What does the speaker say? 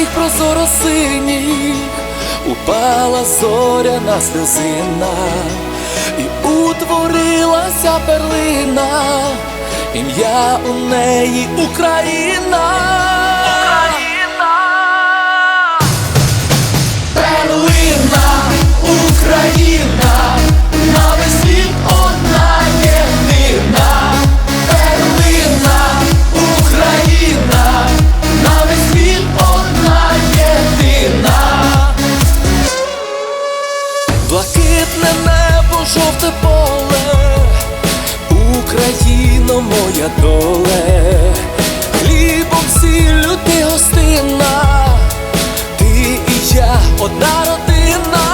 твоїх прозоро синіх упала зоряна сльозина і утворилася перлина, ім'я у неї Україна. Моя доле, хлібом сіллю ти гостина, ти і я одна родина.